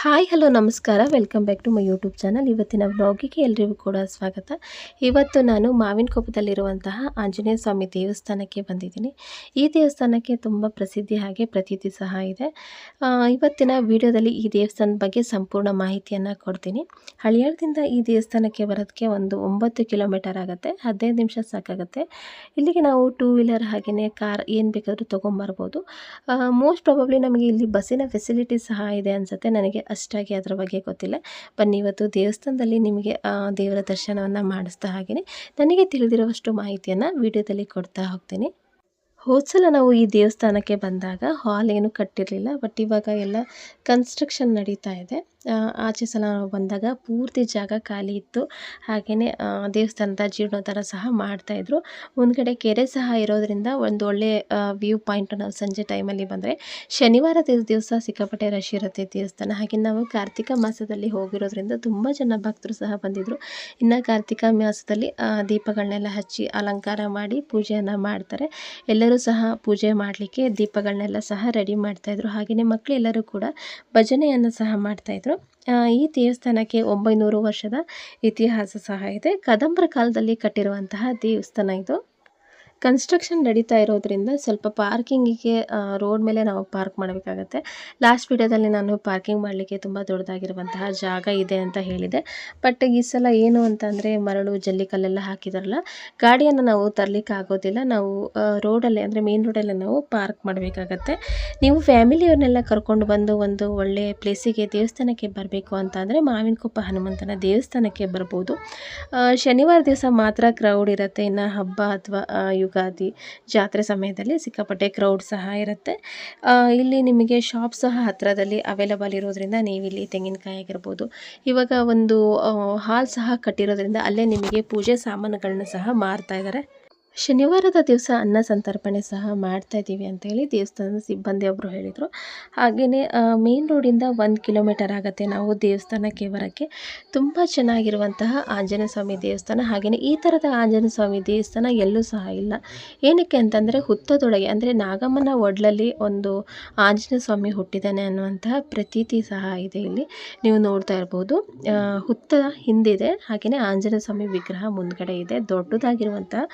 Hi, hello, ನಮಸ್ಕಾರ. Welcome back to my YouTube channel ಇವತ್ತಿನ ವ್ಲಾಗಿಗೆ ಎಲ್ರಿಗೂ ಕೂಡ ಸ್ವಾಗತ. ಇವತ್ತು ನಾನು ಮಾವಿನ ಕೋಪದಲ್ಲಿರುವಂತಹ ಆಂಜನೇಯ ಸ್ವಾಮಿ ದೇವಸ್ಥಾನಕ್ಕೆ ಬಂದಿದ್ದೀನಿ. ಈ ದೇವಸ್ಥಾನಕ್ಕೆ ತುಂಬ ಪ್ರಸಿದ್ಧಿ ಹಾಗೆ ಪ್ರತೀತಿ ಸಹ ಇದೆ. ಇವತ್ತಿನ ವಿಡಿಯೋದಲ್ಲಿ ಈ ದೇವಸ್ಥಾನದ ಬಗ್ಗೆ ಸಂಪೂರ್ಣ ಮಾಹಿತಿಯನ್ನು ಕೊಡ್ತೀನಿ. ಹಳಿಯಾಳದಿಂದ ಈ ದೇವಸ್ಥಾನಕ್ಕೆ ಬರೋದಕ್ಕೆ ಒಂದು ಒಂಬತ್ತು ಕಿಲೋಮೀಟರ್ ಆಗುತ್ತೆ. ಹದಿನೈದು ನಿಮಿಷ ಸಾಕಾಗುತ್ತೆ. ಇಲ್ಲಿಗೆ ನಾವು ಟೂ ವೀಲರ್ ಹಾಗೆಯೇ ಕಾರ್ ಏನು ಬೇಕಾದರೂ ತೊಗೊಂಬರ್ಬೋದು. ಮೋಸ್ಟ್ ಪ್ರಾಬಬ್ಲಿ ನಮಗೆ ಇಲ್ಲಿ ಬಸ್ಸಿನ ಫೆಸಿಲಿಟಿ ಸಹ ಇದೆ ಅನಿಸುತ್ತೆ. ನನಗೆ ಅಷ್ಟಾಗಿ ಅದರ ಬಗ್ಗೆ ಗೊತ್ತಿಲ್ಲ. ಬನ್ನಿ, ಇವತ್ತು ದೇವಸ್ಥಾನದಲ್ಲಿ ನಿಮಗೆ ದೇವರ ದರ್ಶನವನ್ನು ಮಾಡಿಸ್ತಾ ಹಾಗೆಯೇ ನನಗೆ ತಿಳಿದಿರುವಷ್ಟು ಮಾಹಿತಿಯನ್ನು ವಿಡಿಯೋದಲ್ಲಿ ಕೊಡ್ತಾ ಹೋಗ್ತೀನಿ. ಹೋದ್ಸಲ ನಾವು ಈ ದೇವಸ್ಥಾನಕ್ಕೆ ಬಂದಾಗ ಹಾಲ್ ಏನು ಕಟ್ಟಿರಲಿಲ್ಲ ಬಟ್ ಇವಾಗ ಎಲ್ಲ ಕನ್ಸ್ಟ್ರಕ್ಷನ್ ನಡೀತಾ ಇದೆ. ಆಚೆ ಸಲ ಬಂದಾಗ ಪೂರ್ತಿ ಜಾಗ ಖಾಲಿ ಇತ್ತು. ಹಾಗೆಯೇ ದೇವಸ್ಥಾನದ ಜೀರ್ಣೋದ್ಧಾರ ಸಹ ಮಾಡ್ತಾಯಿದ್ರು ಮುಂದ್ಗಡೆ ಕೆರೆ ಸಹ ಇರೋದ್ರಿಂದ ಒಂದು ಒಳ್ಳೆ ವ್ಯೂ ಪಾಯಿಂಟ್ ನಾವು ಸಂಜೆ ಟೈಮಲ್ಲಿ ಬಂದರೆ ಶನಿವಾರ ದಿವಸ ಸಿಕ್ಕಾಪಟ್ಟೆ ರಶ್ ಇರುತ್ತೆ ದೇವಸ್ಥಾನ. ಹಾಗೆ ನಾವು ಕಾರ್ತಿಕ ಮಾಸದಲ್ಲಿ ಹೋಗಿರೋದ್ರಿಂದ ತುಂಬ ಜನ ಭಕ್ತರು ಸಹ ಬಂದಿದ್ದರು ಇನ್ನು ಕಾರ್ತಿಕ ಮಾಸದಲ್ಲಿ ದೀಪಗಳನ್ನೆಲ್ಲ ಹಚ್ಚಿ ಅಲಂಕಾರ ಮಾಡಿ ಪೂಜೆಯನ್ನು ಮಾಡ್ತಾರೆ. ಎಲ್ಲರೂ ಸಹ ಪೂಜೆ ಮಾಡಲಿಕ್ಕೆ ದೀಪಗಳನ್ನೆಲ್ಲ ಸಹ ರೆಡಿ ಮಾಡ್ತಾಯಿದ್ರು ಹಾಗೆಯೇ ಮಕ್ಕಳೆಲ್ಲರೂ ಕೂಡ ಭಜನೆಯನ್ನು ಸಹ ಮಾಡ್ತಾಯಿದ್ರು ಈ ದೇವಸ್ಥಾನಕ್ಕೆ ಒಂಬೈನೂರು ವರ್ಷದ ಇತಿಹಾಸ ಸಹ ಇದೆ. ಕದಂಬರ ಕಾಲದಲ್ಲಿ ಕಟ್ಟಿರುವಂತಹ ದೇವಸ್ಥಾನ ಇದು. ಕನ್ಸ್ಟ್ರಕ್ಷನ್ ನಡೀತಾ ಇರೋದ್ರಿಂದ ಸ್ವಲ್ಪ ಪಾರ್ಕಿಂಗಿಗೆ ರೋಡ್ ಮೇಲೆ ನಾವು ಪಾರ್ಕ್ ಮಾಡಬೇಕಾಗತ್ತೆ. ಲಾಸ್ಟ್ ವಿಡಿಯೋದಲ್ಲಿ ನಾನು ಪಾರ್ಕಿಂಗ್ ಮಾಡಲಿಕ್ಕೆ ತುಂಬ ದೊಡ್ಡದಾಗಿರುವಂತಹ ಜಾಗ ಇದೆ ಅಂತ ಹೇಳಿದೆ. ಬಟ್ ಈ ಸಲ ಏನು ಅಂತಂದರೆ ಮರಳು, ಜಲ್ಲಿಕಲ್ಲೆಲ್ಲ ಹಾಕಿದಾರಲ್ಲ, ಗಾಡಿಯನ್ನು ನಾವು ತರಲಿಕ್ಕೆ ಆಗೋದಿಲ್ಲ ನಾವು ರೋಡಲ್ಲೇ, ಅಂದರೆ ಮೇನ್ ರೋಡಲ್ಲೇ ನಾವು ಪಾರ್ಕ್ ಮಾಡಬೇಕಾಗತ್ತೆ. ನೀವು ಫ್ಯಾಮಿಲಿಯವ್ರನ್ನೆಲ್ಲ ಕರ್ಕೊಂಡು ಬಂದು ಒಂದು ಒಳ್ಳೆಯ ಪ್ಲೇಸಿಗೆ, ದೇವಸ್ಥಾನಕ್ಕೆ ಬರಬೇಕು ಅಂತ ಅಂದರೆ ಮಾವಿನಕೊಪ್ಪ ಹನುಮಂತನ ದೇವಸ್ಥಾನಕ್ಕೆ ಬರ್ಬೋದು. ಶನಿವಾರ ದಿವಸ ಮಾತ್ರ ಕ್ರೌಡ್ ಇರುತ್ತೆ. ಇನ್ನು ಹಬ್ಬ ಅಥವಾ ಯುಗಾದಿ ಜಾತ್ರೆ ಸಮಯದಲ್ಲಿ ಸಿಕ್ಕಾಪಟ್ಟೆ ಕ್ರೌಡ್ ಸಹ ಇರುತ್ತೆ. ಇಲ್ಲಿ ನಿಮಗೆ ಶಾಪ್ ಸಹ ಹತ್ತಿರದಲ್ಲಿ ಅವೈಲಬಲ್ ಇರೋದ್ರಿಂದ ನೀವು ಇಲ್ಲಿ ತೆಂಗಿನಕಾಯಿ ಆಗಿರ್ಬೋದು. ಇವಾಗ ಒಂದು ಹಾಲ್ ಸಹ ಕಟ್ಟಿರೋದ್ರಿಂದ ಅಲ್ಲೇ ನಿಮಗೆ ಪೂಜೆ ಸಾಮಾನುಗಳನ್ನ ಸಹ ಮಾರ್ತಾ ಇದ್ದಾರೆ ಶನಿವಾರದ ದಿವಸ ಅನ್ನ ಸಂತರ್ಪಣೆ ಸಹ ಮಾಡ್ತಾ ಇದ್ದೀವಿ ಅಂತ ಹೇಳಿ ದೇವಸ್ಥಾನದ ಸಿಬ್ಬಂದಿ ಒಬ್ಬರು ಹೇಳಿದರು. ಹಾಗೆಯೇ ಮೇನ್ ರೋಡಿಂದ ಒಂದು ಕಿಲೋಮೀಟರ್ ಆಗುತ್ತೆ ನಾವು ದೇವಸ್ಥಾನಕ್ಕೆ ಬರೋಕ್ಕೆ ತುಂಬ ಚೆನ್ನಾಗಿರುವಂತಹ ಆಂಜನೇಯ ಸ್ವಾಮಿ ದೇವಸ್ಥಾನ. ಹಾಗೆಯೇ ಈ ಥರದ ಆಂಜನೇಯ ಸ್ವಾಮಿ ದೇವಸ್ಥಾನ ಎಲ್ಲೂ ಸಹ ಇಲ್ಲ. ಏನಕ್ಕೆ ಅಂತಂದರೆ, ಹುತ್ತದೊಳಗೆ, ಅಂದರೆ ನಾಗಮ್ಮನ ಒಡ್ಲಲ್ಲಿ ಒಂದು ಆಂಜನೇಯ ಸ್ವಾಮಿ ಹುಟ್ಟಿದ್ದಾನೆ ಅನ್ನುವಂತಹ ಪ್ರತೀತಿ ಸಹ ಇದೆ ಇಲ್ಲಿ. ನೀವು ನೋಡ್ತಾ ಇರ್ಬೋದು. ಹುತ್ತ ಹಿಂದಿದೆ. ಹಾಗೆಯೇ ಆಂಜನೇಯ ಸ್ವಾಮಿ ವಿಗ್ರಹ ಮುಂದ್ಗಡೆ ಇದೆ. ದೊಡ್ಡದಾಗಿರುವಂತಹ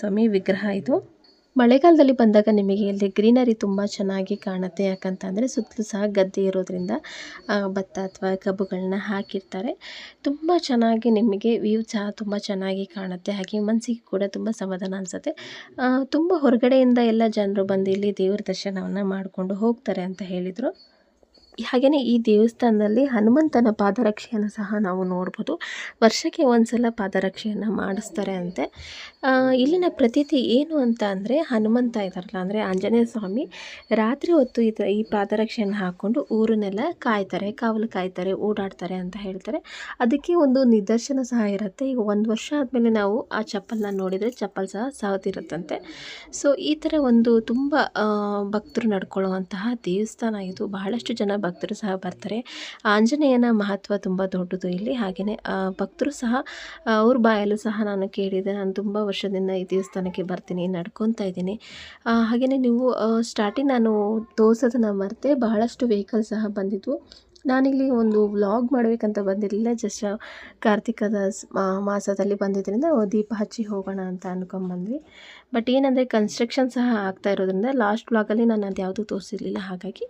ಸ್ವಾಮಿ ವಿಗ್ರಹ ಇದು. ಮಳೆಗಾಲದಲ್ಲಿ ಬಂದಾಗ ನಿಮಗೆ ಇಲ್ಲಿ ಗ್ರೀನರಿ ತುಂಬ ಚೆನ್ನಾಗಿ ಕಾಣುತ್ತೆ. ಯಾಕಂತಂದರೆ ಸುತ್ತಲೂ ಸಹ ಗದ್ದೆ ಇರೋದ್ರಿಂದ ಭತ್ತ ಅಥವಾ ಕಬ್ಬುಗಳನ್ನ ಹಾಕಿರ್ತಾರೆ. ತುಂಬ ಚೆನ್ನಾಗಿ ನಿಮಗೆ ವ್ಯೂ ಸಹ ತುಂಬ ಚೆನ್ನಾಗಿ ಕಾಣುತ್ತೆ. ಹಾಗೆ ಮನಸ್ಸಿಗೆ ಕೂಡ ತುಂಬ ಸಮಾಧಾನ ಅನಿಸುತ್ತೆ. ತುಂಬ ಹೊರಗಡೆಯಿಂದ ಎಲ್ಲ ಜನರು ಬಂದು ಇಲ್ಲಿ ದೇವ್ರ ದರ್ಶನವನ್ನು ಮಾಡಿಕೊಂಡು ಹೋಗ್ತಾರೆ ಅಂತ ಹೇಳಿದರು. ಹಾಗೆಯೇ ಈ ದೇವಸ್ಥಾನದಲ್ಲಿ ಹನುಮಂತನ ಪಾದರಕ್ಷೆಯನ್ನು ಸಹ ನಾವು ನೋಡ್ಬೋದು. ವರ್ಷಕ್ಕೆ ಒಂದು ಸಲ ಪಾದರಕ್ಷೆಯನ್ನು ಮಾಡಿಸ್ತಾರೆ ಅಂತೆ. ಇಲ್ಲಿನ ಪ್ರತೀತಿ ಏನು ಅಂತ ಅಂದರೆ ಹನುಮಂತ ಇದ್ದಾರಲ್ಲ, ಅಂದರೆ ಆಂಜನೇಯ ಸ್ವಾಮಿ ರಾತ್ರಿ ಹೊತ್ತು ಇದು ಈ ಪಾದರಕ್ಷೆಯನ್ನು ಹಾಕ್ಕೊಂಡು ಊರನ್ನೆಲ್ಲ ಕಾಯ್ತಾರೆ, ಕಾವಲು ಕಾಯ್ತಾರೆ, ಓಡಾಡ್ತಾರೆ ಅಂತ ಹೇಳ್ತಾರೆ. ಅದಕ್ಕೆ ಒಂದು ನಿದರ್ಶನ ಸಹ ಇರುತ್ತೆ. ಈಗ ಒಂದು ವರ್ಷ ಆದಮೇಲೆ ನಾವು ಆ ಚಪ್ಪಲನ್ನ ನೋಡಿದರೆ ಚಪ್ಪಲ್ ಸಹ ಸಾವತಿರುತ್ತಂತೆ. ಸೊ, ಈ ಥರ ಒಂದು ತುಂಬ ಭಕ್ತರು ನಡ್ಕೊಳ್ಳುವಂತಹ ದೇವಸ್ಥಾನ ಇದು. ಬಹಳಷ್ಟು ಜನ ಭಕ್ತರು ಸಹ ಬರ್ತಾರೆ. ಆಂಜನೇಯನ ಮಹತ್ವ ತುಂಬ ದೊಡ್ಡದು ಇಲ್ಲಿ. ಹಾಗೆಯೇ ಭಕ್ತರು ಸಹ ಅವ್ರ ಬಾಯಲ್ಲೂ ಸಹ ನಾನು ಕೇಳಿದೆ. ನಾನು ತುಂಬ ವರ್ಷದಿಂದ ಈ ದೇವಸ್ಥಾನಕ್ಕೆ ಬರ್ತೀನಿ, ನಡ್ಕೊತಾ ಇದ್ದೀನಿ. ಹಾಗೆಯೇ ನೀವು ಸ್ಟಾರ್ಟಿಂಗ್ ನಾನು ತೋರ್ಸೋದನ್ನು ಮರೆತೆ ಬಹಳಷ್ಟು ವೆಹಿಕಲ್ ಸಹ ಬಂದಿದ್ವು. ನಾನಿಲ್ಲಿ ಒಂದು ವ್ಲಾಗ್ ಮಾಡಬೇಕಂತ ಬಂದಿರಲಿಲ್ಲ. ಜಸ್ಟ್ ಕಾರ್ತಿಕದ ಮಾಸದಲ್ಲಿ ಬಂದಿದ್ದರಿಂದ ದೀಪ ಹಚ್ಚಿ ಹೋಗೋಣ ಅಂತ ಅನ್ಕೊಂಬಂದ್ವಿ. ಬಟ್ ಏನಂದರೆ ಕನ್ಸ್ಟ್ರಕ್ಷನ್ ಸಹ ಆಗ್ತಾ ಇರೋದ್ರಿಂದ ಲಾಸ್ಟ್ ವ್ಲಾಗಲ್ಲಿ ನಾನು ಅದು ಯಾವುದೂ ತೋರಿಸಿರಲಿಲ್ಲ. ಹಾಗಾಗಿ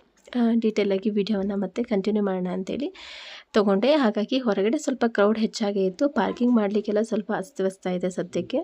ಡೀಟೇಲಾಗಿ ವಿಡಿಯೋವನ್ನು ಮತ್ತೆ ಕಂಟಿನ್ಯೂ ಮಾಡೋಣ ಅಂತೇಳಿ ತೊಗೊಂಡೆ. ಹಾಗಾಗಿ ಹೊರಗಡೆ ಸ್ವಲ್ಪ ಕ್ರೌಡ್ ಹೆಚ್ಚಾಗೇ ಇತ್ತು. ಪಾರ್ಕಿಂಗ್ ಮಾಡಲಿಕ್ಕೆಲ್ಲ ಸ್ವಲ್ಪ ಅಸ್ತವ್ಯಸ್ತ ಇದೆ ಸದ್ಯಕ್ಕೆ.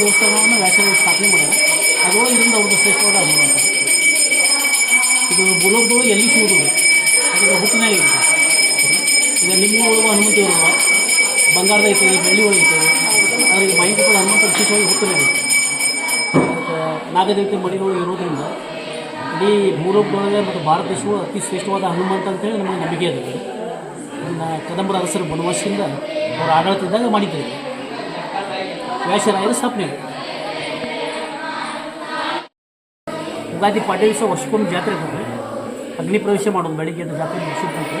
ದೇವಸ್ಥಾನವನ್ನು ವ್ಯಾಸರಾಜ ಸ್ಥಾಪನೆ ಮಾಡ್ಯಾರ ಅದು ಇದರಿಂದ ಒಂದು ಶ್ರೇಷ್ಠವಾದ ಹನುಮಂತ ಇದು ಭೂಲೋಕದೊಳಗೆ ಎಲ್ಲಿ ಸಿಗುವುದು? ಅದರ ಹುಟ್ಟಿನಾಗ ಇರುತ್ತೆ. ಈಗ ನಿಮ್ಮ ಒಳಗೆ ಹನುಮಂತ ಇರುವ ಬಂಗಾರದ ಐತೆ ಬೆಳ್ಳಿ ಒಳಗೆ ಐತೆ ಈ ಮೈಂಡ್ ಕೂಡ ಹನುಮಂತ ವಿಶೇಷವಾಗಿ ಹುಟ್ಟಿನ ಇರುತ್ತೆ ನಾಗದೇವತೆ ಮಡಿಗಳು ಇರೋದ್ರಿಂದ ಇಡೀ ಭೂಲೋಕದೊಳಗೆ ಮತ್ತು ಭಾರತ ದೇಶವು ಅತಿ ಶ್ರೇಷ್ಠವಾದ ಹನುಮಂತ ಅಂತೇಳಿ ನಮಗೆ ನಂಬಿಕೆ ಇದೆ. ಇದನ್ನು ಕದಂಬರ ಅರಸರ ಬನವಾಸಿಯಿಂದ ಅವರು ಆಡಳಿತದಾಗ ಮಾಡಿದ್ದಾರೆ. ವ್ಯಾಸರಾಯರ ಸ್ಥಾಪನೆ ಆಗಿದೆ. ಯುಗಾದಿ ಪಾಡ್ಯ ದಿವಸ ವರ್ಷಕ್ಕೊಮ್ಮೆ ಜಾತ್ರೆ ಬಂದರೆ ಅಗ್ನಿ ಪ್ರವೇಶ ಮಾಡೋದು ಬೆಳಿಗ್ಗೆ ಎದ್ದು ಜಾತ್ರೆ ಮುಗಿಸಿದಂತೆ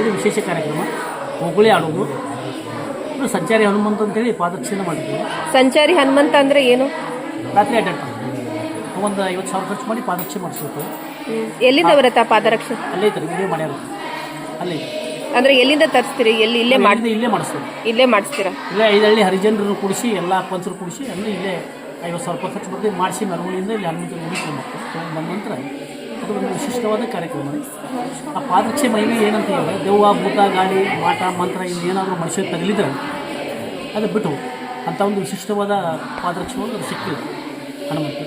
ಇದು ವಿಶೇಷ ಕಾರ್ಯಕ್ರಮ ಹೊಗಳಿ ಆಡೋದು ಸಂಚಾರಿ ಹನುಮಂತ ಅಂತೇಳಿ ಪಾದಕ್ಷಿಣೆ ಮಾಡಿದ್ದೀವಿ ಸಂಚಾರಿ ಹನುಮಂತ ಅಂದರೆ ಏನು? ರಾತ್ರಿ ಅಡ್ಡಾಡ್ತಾರೆ ಒಂದು ಐವತ್ತು ಸಾವಿರ ಖರ್ಚು ಮಾಡಿ ಪಾದಕ್ಷಿಣೆ ಮಾಡಿಸ್ಬೇಕು. ಎಲ್ಲಿಂದ ಬರುತ್ತಾ ಪಾದರಕ್ಷೆ? ಅಲ್ಲೇ ಇದ್ದಾರೆ ವಿಡಿಯೋ ಮಾಡ್ಯಾರ ಅಲ್ಲೇ. ಅಂದ್ರೆ ಎಲ್ಲಿಂದ ತರಿಸ್ತೀರಿ? ಎಲ್ಲಿ ಇಲ್ಲೇ ಮಾಡಿ ಇಲ್ಲೇ ಮಾಡಿಸ್ತೀವಿ. ಇಲ್ಲೇ ಮಾಡಿಸ್ತೀರಾ? ಇಲ್ಲೇ ಐದಳ್ಳಿ ಹರಿಜನರು ಕೂಡಿಸಿ ಎಲ್ಲ ಪಂಚರು ಕೂಡಿಸಿ ಅಲ್ಲಿ ಇಲ್ಲೇ ಐವತ್ತು ಸಾವಿರ ರೂಪಾಯಿ ಖರ್ಚು ಬರ್ತೀವಿ ಮಾಡಿಸಿ ಮೆರವಣಿಗೆಯಿಂದ ಇಲ್ಲಿ ಹನುಮಂತರ ಮುಗಿಸ್ಕೊಂಡು ಬಂದ ನಂತರ ಅದು ಒಂದು ವಿಶಿಷ್ಟವಾದ ಕಾರ್ಯಕ್ರಮ. ಆ ಪಾದಕ್ಷೆ ಮಹಿಮೆ ಏನಂತ ಹೇಳಿದ್ರೆ ದೆವ್ವ ಭೂತ ಗಾಳಿ ಮಾಟ ಮಂತ್ರ ಇನ್ನು ಏನಾದರೂ ಮನುಷ್ಯ ತಗಲಿದ್ರೆ ಅದು ಬಿಟ್ಟು ಅಂಥ ಒಂದು ವಿಶಿಷ್ಟವಾದ ಪಾದರಕ್ಷೆ ಒಂದು ಅದು ಸಿಕ್ಕಿದೆ ಹನುಮಂತ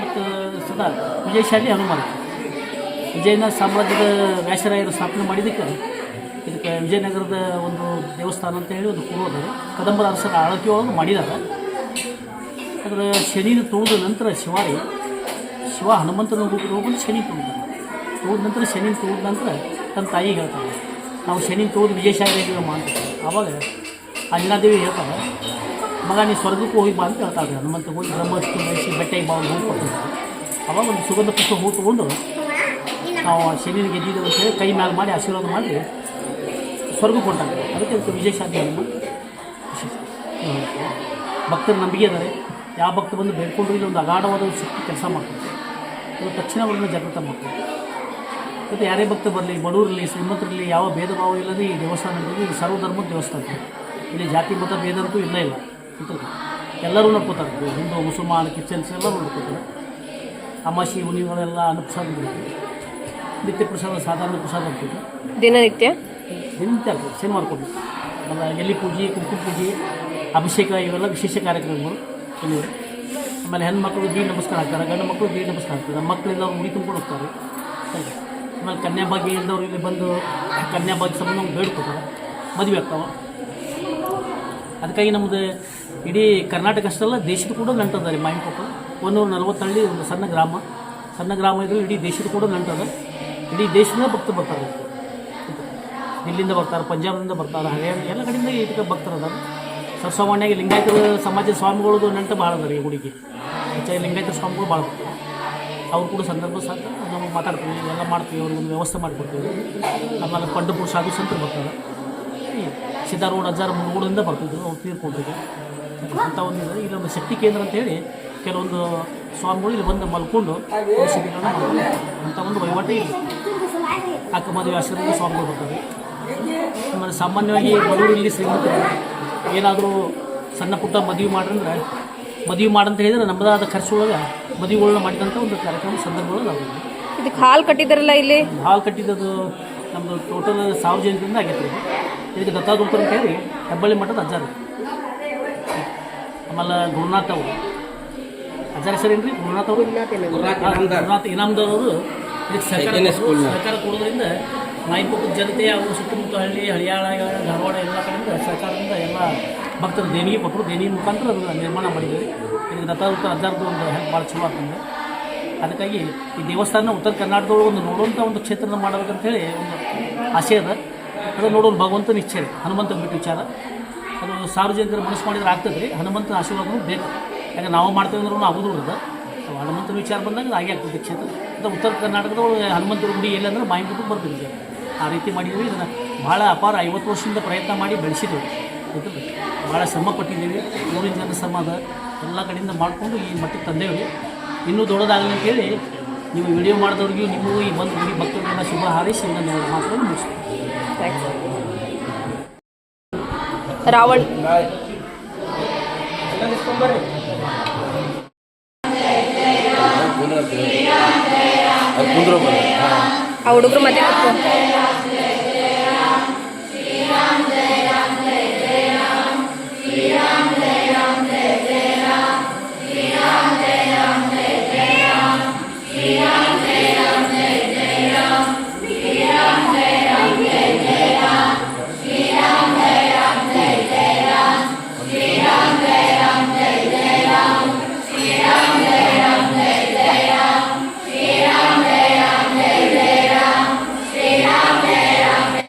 ಮತ್ತು ಸದಾ ವಿಜಯಶಾಲಿ ಹನುಮಾನ. ವಿಜಯನ ಸಾಮ್ರಾಜ್ಯದ ವ್ಯಾಸರಾಯರು ಸ್ಥಾಪನೆ ಮಾಡಿದ್ದಕ್ಕೆ ಇದಕ್ಕೆ ವಿಜಯನಗರದ ಒಂದು ದೇವಸ್ಥಾನ ಅಂತ ಹೇಳಿ ಒಂದು ಪೂರ್ವದ ಕದಂಬರ ಅರಸರ ಆಳಕಿಯೊಳಗೆ ಒಳಗೆ ಮಾಡಿದ್ದಾರೆ. ಅದರ ಶನಿನ ತುಳಿದ ನಂತರ ಶಿವಾರಿ, ಶಿವ ಹನುಮಂತನ ಹೋಗಿ ಶನಿ ತುಳಿದಾನೆ ತುಳಿದ ನಂತರ ಶನಿ ತುಳಿದ ನಂತರ ತನ್ನ ತಾಯಿಗೆ ಹೇಳ್ತಾರೆ. ನಾವು ಶನಿ ತುಳಿದು ವಿಜಯಶಾಲಿ ಮಾಡ್ತೀವಿ ಆವಾಗ ಅಂಜನಾದೇವಿ ಹೇಳ್ತಾಳೆ ಮಗ, ನೀ ಸ್ವರ್ಗಕ್ಕೆ ಹೋಗಿ ಬಾ ಅಂತ ಹೇಳ್ತಾಳೆ ಹನುಮಂತ ಹೋಗಿ ಬ್ರಹ್ಮಸ್ತು ಮಹಿಷಿ ಬೆಟ್ಟೆಗೆ ಬಾ ಹೂ ಕೊಡ್ತಾರೆ. ಅವಾಗ ಒಂದು ಸುಗಂಧ ಪುಷ್ಪ ಹೂ ತೊಗೊಂಡು ನಾವು ಶನಿನ ಗೆದ್ದಿದ್ದೇವೆ ಕೈ ಮ್ಯಾಲೆ ಮಾಡಿ ಆಶೀರ್ವಾದ ಮಾಡಿ ಸ್ವರ್ಗ ಕೊಟ್ಟಾಗ ಅದಕ್ಕೆ ಅದಕ್ಕೆ ವಿಜಯ ಶಾಂತಿ ಹನುಮ ವಿಶೇಷ. ಹ್ಮ್. ಭಕ್ತರ ನಂಬಿಕೆ ಇದ್ದಾರೆ. ಯಾವ ಭಕ್ತ ಬಂದು ಬೇಡ್ಕೊಂಡ್ರು ಇಲ್ಲಿ, ಒಂದು ಅಗಾಢವಾದ ಒಂದು ಶಕ್ತಿ ಕೆಲಸ ಮಾಡ್ತಾರೆ. ಅದು ತಕ್ಷಣ ಅವರನ್ನು ಜಾಗೃತ ಮಾಡ್ತಾರೆ. ಮತ್ತು ಯಾರೇ ಭಕ್ತ ಬರಲಿ ಬಡವರಲ್ಲಿ ಶ್ರೀಮಂತರಲ್ಲಿ ಯಾವ ಭೇದ ಭಾವ ಇಲ್ಲದೆ ಈ ದೇವಸ್ಥಾನ ಇದು ಸರ್ವಧರ್ಮದ ದೇವಸ್ಥಾನ. ಇಲ್ಲಿ ಜಾತಿ, ಮತ, ಭೇದ ಅಂತೂ ಇಲ್ಲೇ ಇಲ್ಲ. ಎಲ್ಲರೂ ನೋಡ್ಕೋತಾರೆ. ಹಿಂದೂ, ಮುಸಲ್ಮಾನ್, ಕ್ರಿಶ್ಚಿಯನ್ಸ್ ಎಲ್ಲರೂ ನೋಡ್ಕೋತಾರೆ. ಅಮಾಶಿ ಉನಿಗಳೆಲ್ಲ ಅನ್ನಪ್ರಸಾದ ಬರುತ್ತೆ ನಿತ್ಯ ಪ್ರಸಾದ, ಸಾಧಾರಣ ಪ್ರಸಾದ ಆಗ್ತದೆ. ದಿನನಿತ್ಯ? ನಿಂತ ಶನಿವಾರ ಕೊಟ್ಟು ಆಮೇಲೆ ಎಲ್ಲಿ ಪೂಜೆ, ಕುಂಕುಮ ಪೂಜೆ, ಅಭಿಷೇಕ ಇವೆಲ್ಲ ವಿಶೇಷ ಕಾರ್ಯಕ್ರಮಗಳು ಇಲ್ಲಿ ಆಮೇಲೆ ಹೆಣ್ಮಕ್ಳು ದೀ ನಮಸ್ಕಾರ ಹಾಕ್ತಾರೆ ಗಂಡು ಮಕ್ಕಳು ದೀ ನಮಸ್ಕಾರ ಹಾಕ್ತಾರೆ ಮಕ್ಕಳಿಂದ ಅವ್ರು ಮುಡಿ ತುಂಬಿಕೊಂಡು ಹೋಗ್ತಾರೆ. ಆಮೇಲೆ ಕನ್ಯಾಭಾಗ್ಯ ಇದ್ದವ್ರು ಇಲ್ಲಿ ಬಂದು ಕನ್ಯಾಭಾಗ್ಯ ಸಂಬಂಧ ಬೇಡ್ಕೊತಾರೆ. ಮದುವೆ ಆಗ್ತಾವೆ. ಅದಕ್ಕಾಗಿ ನಮ್ಮದು ಇಡೀ ಕರ್ನಾಟಕ ಅಷ್ಟಲ್ಲ, ದೇಶದ ಕೂಡ ನಂಟದ ರೀ ಮಾಯಿನಕೊಪ್ಪ. ಒಂದೂರ ನಲ್ವತ್ತು ಹಳ್ಳಿ ಒಂದು ಸಣ್ಣ ಗ್ರಾಮ. ಸಣ್ಣ ಗ್ರಾಮ ಇದ್ರೂ ಇಡೀ ದೇಶದ ಕೂಡ ನಂಟದ. ಇಡೀ ದೇಶದ ಭಕ್ತರು ಬರ್ತಾರೆ. ದಿಲ್ಲಿಂದ ಬರ್ತಾರೆ, ಪಂಜಾಬ್ನಿಂದ ಬರ್ತಾರೆ. ಹರಿಯಾಣ ಎಲ್ಲ ಕಡೆಯಿಂದ ಇದಕ್ಕೆ ಭಕ್ತರು ಅದಾರ. ಸರ್ಸವಾಣ್ಯಾಗಿ ಲಿಂಗಾಯತ ಸಮಾಜದ ಸ್ವಾಮಿಗಳದು ನಂಟು ಭಾಳ ಅದ ರೀ ಈ ಗುಡಿಗೆ ಹೆಚ್ಚಾಗಿ ಲಿಂಗಾಯತ ಸ್ವಾಮಿಗಳು ಭಾಳ ಅವ್ರು ಕೂಡ ಸಂದರ್ಭ ಸಾಕು, ನಾವು ಮಾತಾಡ್ತೀವಿ ಎಲ್ಲ ಮಾಡ್ತೀವಿ, ಅವ್ರಿಗೆ ಒಂದು ವ್ಯವಸ್ಥೆ ಮಾಡಿಕೊಡ್ತೀವಿ. ಆಮೇಲೆ ಪಂಡಪುರ ಸಾಧು ಸಂತರು ಬರ್ತಾರೆ. ಸಿದ್ಧಾರೂಢ ಹಜಾರ್ ಮುಳುಗುಡಿಂದ ಬರ್ತಿದ್ರು, ಅವ್ರು ತೀರ್ಕೊಂಡಿದ್ರು ಅಂತ ಒಂದು ಇಲ್ಲೊಂದು ಶಕ್ತಿ ಕೇಂದ್ರ ಅಂತೇಳಿ ಕೆಲವೊಂದು ಸ್ವಾಮಿಗಳು ಇಲ್ಲಿ ಬಂದು ಮಲ್ಕೊಂಡು ಮಾಡ್ತಾರೆ. ಅಂಥ ಒಂದು ವಹಿವಾಟೇ ಇಲ್ಲ ಅಕ್ಕ ಮದುವೆ ಆಶ್ರಮದ ಸ್ವಾಮಿಗಳು ಬರ್ತಾರೆ. ಆಮೇಲೆ ಸಾಮಾನ್ಯವಾಗಿ ಬಡವರಲ್ಲಿ ಸಿಗುತ್ತೆ ಏನಾದರೂ ಸಣ್ಣ ಪುಟ್ಟ ಮದುವೆ ಮಾಡ್ರಂದ್ರೆ ಮದುವೆ ಮಾಡಂತ ಹೇಳಿದ್ರೆ ನಮ್ಮದಾದ ಖರ್ಚು ಒಳಗೆ ಮದುವೆಗಳನ್ನ ಮಾಡಿದಂಥ ಒಂದು ಕಾರ್ಯಕ್ರಮ ಸಂದರ್ಭಗಳು ನಾವು ಇದಕ್ಕೆ ಹಾಲು ಕಟ್ಟಿದ್ದಾರಲ್ಲ ಇಲ್ಲಿ? ಹಾಲು ಕಟ್ಟಿದ್ದು ನಮ್ಮದು ಟೋಟಲ್ ಸಾವಿರ ಜನದಿಂದ ಆಗೈತೆ. ರೀ ಇದಕ್ಕೆ ದತ್ತಾದೂತರು ಅಂತ ಹೇಳಿ ಹೆಬ್ಬಳ್ಳಿ ಮಠದ ಅಜ್ಜಾರ. ಆಮೇಲೆ ಗುರುನಾಥ್ ಅವರು. ಅಜ್ಜಾರ ಸರ್ ಏನು ರೀ ಗುರುನಾಥ್ ಅವರು? ಗುರುನಾಥ್ ಇನಾಮದವರು ಇದಕ್ಕೆ ಸರ್ಕಾರ ಸರ್ಕಾರ ಕೊಡೋದ್ರಿಂದ ಮಾಯಿಪುರದ ಜನತೆ ಅವರು ಸುತ್ತಮುತ್ತ ಹಳ್ಳಿ ಹಳಿಯಾಳ, ಧಾರವಾಡ ಎಲ್ಲ ಕಡೆಯಿಂದ ಸರ್ಕಾರದಿಂದ ಎಲ್ಲ ಭಕ್ತರು ದೇಣಿಗೆ ಕೊಟ್ಟರು. ದೇಣಿಗೆ ಮುಖಾಂತರ ಅದನ್ನು ನಿರ್ಮಾಣ ಮಾಡಿದ್ದೀವಿ ಇದು ದತ್ತಾದತ್ತ ಅಜ್ಜಾರದ್ದು ಒಂದು ಹೆಲ್ಪ್ ಭಾಳ ಚಲೋ ಆಗ್ತದೆ. ಅದಕ್ಕಾಗಿ ಈ ದೇವಸ್ಥಾನ ಉತ್ತರ ಕರ್ನಾಟಕದೊಳಗೆ ಒಂದು ನೋಡುವಂಥ ಒಂದು ಕ್ಷೇತ್ರನ ಮಾಡಬೇಕಂತೇಳಿ ಒಂದು ಆಸೆ ಅದ. ಅದು ನೋಡೋದು ಭಗವಂತನ ಇಚ್ಛೆ ರೀ, ಹನುಮಂತನ ಬಿಟ್ಟು ವಿಚಾರ. ಅದು ಸಾರ್ವಜನಿಕರು ಮನಸ್ಸು ಮಾಡಿದ್ರೆ ಆಗ್ತದೆ ರೀ, ಹನುಮಂತನ ಆಶೀರ್ವಾದನೂ ಬೇಕು. ಯಾಕಂದ್ರೆ ನಾವು ಮಾಡ್ತೇವೆ ಅಂದ್ರೂ ಆಗೋದು ಅದು ಹನುಮಂತನ ವಿಚಾರ ಬಂದಾಗ ಹಾಗೆ ಆಗೇ ಆಗ್ತದೆ ಕ್ಷೇತ್ರ. ಮತ್ತು ಉತ್ತರ ಕರ್ನಾಟಕದ ಹನುಮಂತರ ಗುಡಿ ಎಲ್ಲಂದ್ರೆ ಅಂದ್ರೆ ಮಾಯಿಬಿಟ್ಟು ಬರ್ತೀವಿ ಸರ್ ಆ ರೀತಿ ಮಾಡಿದ್ವಿ ಇದನ್ನು ಭಾಳ ಅಪಾರ ಐವತ್ತು ವರ್ಷದಿಂದ ಪ್ರಯತ್ನ ಮಾಡಿ ಬೆಳೆಸಿದ್ವಿ ಗೊತ್ತಿಲ್ಲ? ಭಾಳ ಶ್ರಮ ಪಟ್ಟಿದ್ದೀವಿ ಊರಿನ ಜನ ಶ್ರಮ ಅದ ಎಲ್ಲ ಕಡೆಯಿಂದ ಮಾಡಿಕೊಂಡು ಈ ಮಟ್ಟಕ್ಕೆ ತಂದೇವೆ ಇನ್ನೂ ದೊಡ್ಡದಾಗಲಿ ಅಂತೇಳಿ ನೀವು ವಿಡಿಯೋ ಮಾಡಿದವ್ರಿಗೂ ನಿಮಗೂ ಈ ಬಂದು ಗುಡಿ ಭಕ್ತರಿಗೆಲ್ಲ ಶುಭ ಹಾರೈಸಿ ನನ್ನ ಮಾತನ್ನು ಮುಗಿಸ್ತೀನಿ. ರಾವಣ್. ಆ ಹುಡುಗರು ಮತ್ತೆ.